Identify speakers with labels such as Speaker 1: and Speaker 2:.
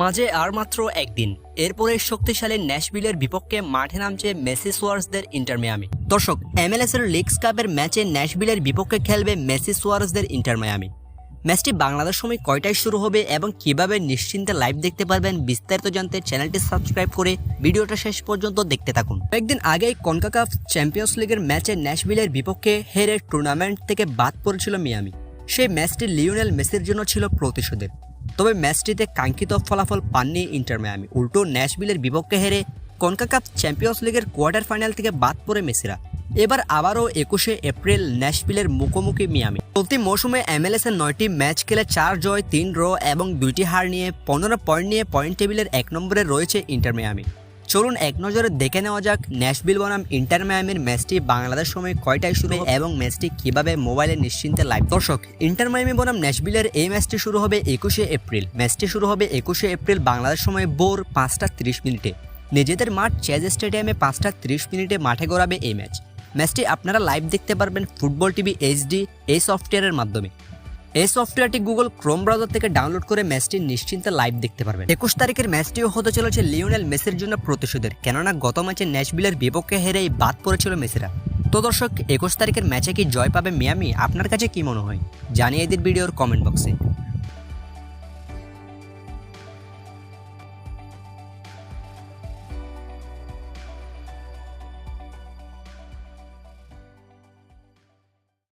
Speaker 1: মাঝে আর মাত্র একদিন। এরপরে শক্তিশালী ন্যাশবিলের বিপক্ষে মাঠে নামছে মেসি সোয়ার্সদের ইন্টার মিয়ামি। দর্শক এমএলএস এর লিগস কাপের ম্যাচে ন্যাশবিলের বিপক্ষে খেলবে মেসি সোয়ার্সদের ইন্টার মিয়ামি। ম্যাচটি বাংলাদেশ সময় কয়টায় শুরু হবে এবং কীভাবে নিশ্চিন্তে লাইভ দেখতে পারবেন বিস্তারিত জানতে চ্যানেলটি সাবস্ক্রাইব করে ভিডিওটা শেষ পর্যন্ত দেখতে থাকুন। কয়েকদিন আগেই কনকাকাফ চ্যাম্পিয়ন্স লিগের ম্যাচে ন্যাশবিলের বিপক্ষে হেরে টুর্নামেন্ট থেকে বাদ পড়েছিল মিয়ামি। সেই ম্যাচটি লিওনেল মেসির জন্য ছিল প্রতিশোধের। তবে ম্যাচটিতে কাঙ্ক্ষিত ফলাফল পাননি ইন্টার মায়ামি। উল্টো ন্যাশবিলের বিপক্ষে হেরে কনকাকাপ চ্যাম্পিয়ন্স লিগের কোয়ার্টার ফাইনাল থেকে বাদ পড়ে মেসিরা। এবার আবারও একুশে এপ্রিল ন্যাশবিলের মুখোমুখি মিয়ামি। চলতি মৌসুমে এমএলএস এর নয়টি ম্যাচ খেলে চার জয়, তিন ড্র এবং দুইটি হার নিয়ে পনেরো পয়েন্ট নিয়ে পয়েন্ট টেবিলের এক নম্বরে রয়েছে ইন্টার মিয়ামি। চলুন এক নজরে দেখে নেওয়া যাক। ন্যাশবিল বনাম ইন্টার মিয়ামির ম্যাচটি বাংলাদেশ সময় কয়টায় শুরু এবং ম্যাচটি কীভাবে মোবাইলে নিশ্চিন্তে লাইভ দর্শক? ইন্টার মিয়ামি বনাম ন্যাশবিলের এই ম্যাচটি শুরু হবে একুশে এপ্রিল। ম্যাচটি শুরু হবে একুশে এপ্রিল বাংলাদেশ সময় ভোর পাঁচটা তিরিশ মিনিটে। নিজেদের মাঠ চেজ স্টেডিয়ামে পাঁচটা তিরিশ মিনিটে মাঠে গড়াবে এই ম্যাচ। ম্যাচটি আপনারা লাইভ দেখতে পারবেন ফুটবল টিভি এইচডি, এই সফটওয়্যারের মাধ্যমে। এই সফটওয়্যারটি গুগল ক্রোম ব্রাউজার থেকে ডাউনলোড করে ম্যাচটি নিশ্চিন্তে লাইভ দেখতে পারবেন। একুশ তারিখের ম্যাচটিও হতে চলেছে লিওনেল মেসির জন্য প্রতিশোধের, কেননা গত ম্যাচে ন্যাশবিলের বিপক্ষে হেরেই বাদ পড়েছিল মেসিরা। তো দর্শক, একুশ তারিখের ম্যাচে কি জয় পাবে মিয়ামি? আপনার কাছে কি মনে হয়? জানিয়ে দিন ভিডিওর কমেন্ট বক্সে।